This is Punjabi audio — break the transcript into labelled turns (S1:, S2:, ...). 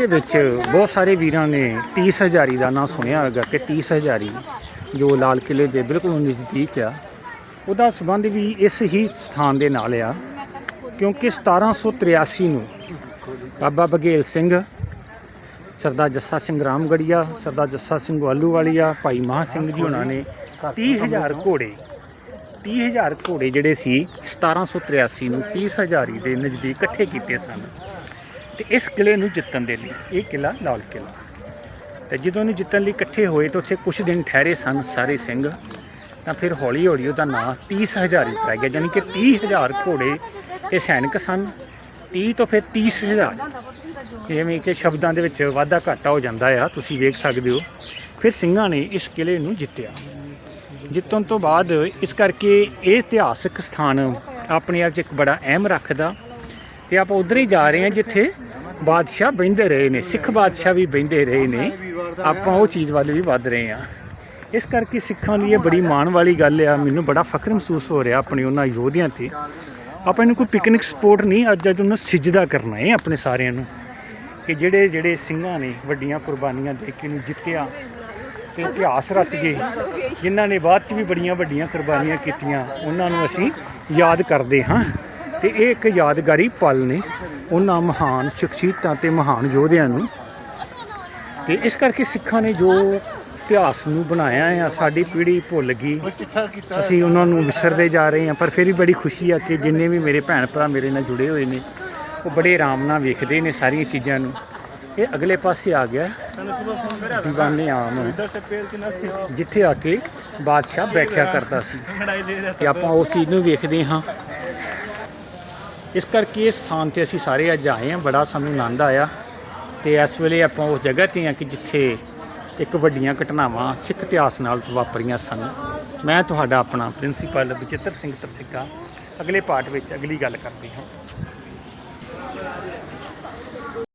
S1: ਦੇ ਵਿੱਚ ਬਹੁਤ ਸਾਰੇ ਵੀਰਾਂ ਨੇ 30 ਹਜ਼ਾਰੀ ਦਾ ਨਾਂ ਸੁਣਿਆ ਹੋਵੇਗਾ ਕਿ 30 ਹਜ਼ਾਰੀ ਜੋ ਲਾਲ ਕਿਲੇ ਦੇ ਬਿਲਕੁਲ ਨਜ਼ਦੀਕ ਆ। ਉਹਦਾ ਸਬੰਧ ਵੀ ਇਸ ਹੀ ਸਥਾਨ ਦੇ ਨਾਲ ਆ, ਕਿਉਂਕਿ 1783 ਨੂੰ ਬਾਬਾ ਬਘੇਲ ਸਿੰਘ, ਸਰਦਾਰ ਜੱਸਾ ਸਿੰਘ ਰਾਮਗੜੀਆ, ਸਰਦਾਰ ਜੱਸਾ ਸਿੰਘ ਵਾਲੂ ਵਾਲੀਆ ਭਾਈ ਮਹਾ ਸਿੰਘ ਜੀ ਉਹਨਾਂ ਨੇ 30000 ਘੋੜੇ 30000 ਘੋੜੇ ਜਿਹੜੇ ਸੀ 1783 ਨੂੰ 30 ਹਜ਼ਾਰੀ ਦੇ ਨਜ਼ਦੀਕ ਇਕੱਠੇ ਕੀਤੇ ਸਨ। ਤੇ ਇਸ ਕਿਲੇ ਨੂੰ ਜਿੱਤਣ ਦੇ ਲਈ, ਇਹ ਕਿਲਾ ਲਾਲ ਕਿਲਾ। ਤੇ ਜਦੋਂ ਇਹਨੂੰ ਜਿੱਤਣ ਲਈ ਇਕੱਠੇ ਹੋਏ ਤਾਂ ਉੱਥੇ ਕੁਝ ਦਿਨ ਠਹਿਰੇ ਸਨ ਸਾਰੇ ਸਿੰਘ। ਤਾਂ ਫਿਰ ਹੌਲੀ ਹੌਲੀ ਉਹਦਾ ਨਾਂ 30 ਹਜ਼ਾਰੀ ਪੈ ਗਿਆ ਯਾਨੀ ਕਿ 30000 ਘੋੜੇ ਇਹ ਸੈਨਿਕ ਸਨ। 30 ਤੋਂ ਫਿਰ 30000 ਜਿਵੇਂ ਕਿ ਸ਼ਬਦਾਂ ਦੇ ਵਿੱਚ ਵਾਧਾ ਘਾਟਾ ਹੋ ਜਾਂਦਾ ਆ, ਤੁਸੀਂ ਵੇਖ ਸਕਦੇ ਹੋ। ਫਿਰ ਸਿੰਘਾਂ ਨੇ ਇਸ ਕਿਲੇ ਨੂੰ ਜਿੱਤਿਆ। ਜਿੱਤਣ ਤੋਂ ਬਾਅਦ ਇਸ ਕਰਕੇ ਇਹ ਇਤਿਹਾਸਕ ਸਥਾਨ ਆਪਣੇ ਆਪ 'ਚ ਇੱਕ ਬੜਾ ਅਹਿਮ ਰੱਖਦਾ। ਤੇ ਆਪਾਂ ਉਧਰ ਹੀ ਜਾ ਰਹੇ ਹਾਂ ਜਿੱਥੇ ਬਾਦਸ਼ਾਹ ਬਹਿੰਦੇ ਰਹੇ ਨੇ, ਸਿੱਖ ਬਾਦਸ਼ਾਹ ਵੀ ਬਹਿੰਦੇ ਰਹੇ ਨੇ। ਆਪਾਂ ਉਹ ਚੀਜ਼ ਵੱਲ ਵੀ ਵੱਧ ਰਹੇ ਹਾਂ। ਇਸ ਕਰਕੇ ਸਿੱਖਾਂ ਲਈ ਇਹ ਬੜੀ ਮਾਣ ਵਾਲੀ ਗੱਲ ਆ, ਮੈਨੂੰ ਬੜਾ ਫਖਰ ਮਹਿਸੂਸ ਹੋ ਰਿਹਾ ਆਪਣੇ ਉਹਨਾਂ ਯੋਧਿਆਂ ਤੇ। ਆਪਾਂ ਇਹਨੂੰ ਕੋਈ ਪਿਕਨਿਕ ਸਪੋਰਟ ਨਹੀਂ, ਅੱਜ ਅੱਜ ਉਹਨਾਂ ਸਿਜਦਾ ਕਰਨਾ ਹੈ ਆਪਣੇ ਸਾਰਿਆਂ ਨੂੰ। ਕਿ ਜਿਹੜੇ ਜਿਹੜੇ ਸਿੰਘਾਂ ਨੇ ਵੱਡੀਆਂ ਕੁਰਬਾਨੀਆਂ ਦੇ ਕੇ ਨੂੰ ਜਿੱਤਿਆ ਤੇ ਇਤਿਹਾਸ ਰਚ ਗਏ, ਜਿਨ੍ਹਾਂ ਨੇ ਬਾਅਦ ਚ ਵੀ ਬੜੀਆਂ ਵੱਡੀਆਂ ਕੁਰਬਾਨੀਆਂ ਕੀਤੀਆਂ, ਉਹਨਾਂ ਨੂੰ ਅਸੀਂ ਯਾਦ ਕਰਦੇ ਹਾਂ। ਤੇ ਇਹ ਇੱਕ ਯਾਦਗਾਰੀ ਪਲ ਨੇ। ਉਹਨਾਂ ਮਹਾਨ ਸ਼ਖਸੀਅਤਾਂ ਤੇ ਮਹਾਨ ਯੋਧਿਆਂ ਨੂੰ। ਤੇ ਇਸ ਕਰਕੇ ਸਿੱਖਾਂ ਨੇ ਜੋ ਇਤਿਹਾਸ ਨੂੰ ਬਣਾਇਆ ਆ ਸਾਡੀ ਪੀੜ੍ਹੀ ਭੁੱਲ ਗਈ। ਅਸੀਂ ਉਹਨਾਂ ਨੂੰ ਵਿਸਰਦੇ ਜਾ ਰਹੇ ਹਾਂ ਪਰ ਫਿਰ ਵੀ ਬੜੀ ਖੁਸ਼ੀ ਆ ਕਿ ਜਿੰਨੇ ਵੀ ਮੇਰੇ ਭੈਣ ਭਰਾ ਮੇਰੇ ਨਾਲ ਜੁੜੇ ਹੋਏ ਨੇ ਉਹ ਬੜੇ ਆਰਾਮ ਨਾਲ ਵੇਖਦੇ ਨੇ ਸਾਰੀਆਂ ਚੀਜ਼ਾਂ ਨੂੰ। ਇਹ ਅਗਲੇ ਪਾਸੇ ਆ ਗਿਆ। ਦੀਵਾਨੇ ਆਮ ਜਿੱਥੇ ਆ ਕੇ ਬਾਦਸ਼ਾਹ ਬੈਠਿਆ ਕਰਦਾ ਸੀ। ਤੇ ਆਪਾਂ ਉਸ ਚੀਜ਼ ਨੂੰ ਵੇਖਦੇ ਹਾਂ। ਇਸ ਕਰਕੇ ਇਸ ਸਥਾਨ ਤੇ ਅਸੀਂ ਸਾਰੇ ਅੱਜ ਆਏ ਹਾਂ। ਬੜਾ ਸਾਨੂੰ ਆਨੰਦ ਆਇਆ ਤੇ ਇਸ ਵੇਲੇ ਆਪਾਂ ਉਸ ਜਗ੍ਹਾ ਤੇ ਹਾਂ ਕਿ ਜਿੱਥੇ ਇੱਕ ਵੱਡੀਆਂ ਘਟਨਾਵਾਂ, ਸਿੱਖ ਇਤਿਹਾਸ ਨਾਲ ਵਾਪਰੀਆਂ ਸਨ। ਮੈਂ ਤੁਹਾਡਾ ਆਪਣਾ ਪ੍ਰਿੰਸੀਪਲ ਬਚਿੱਤਰ ਸਿੰਘ ਤਰਸਿੱਕਾ। ਅਗਲੇ ਪਾਠ ਵਿੱਚ ਅਗਲੀ ਗੱਲ ਕਰਦੇ ਹਾਂ।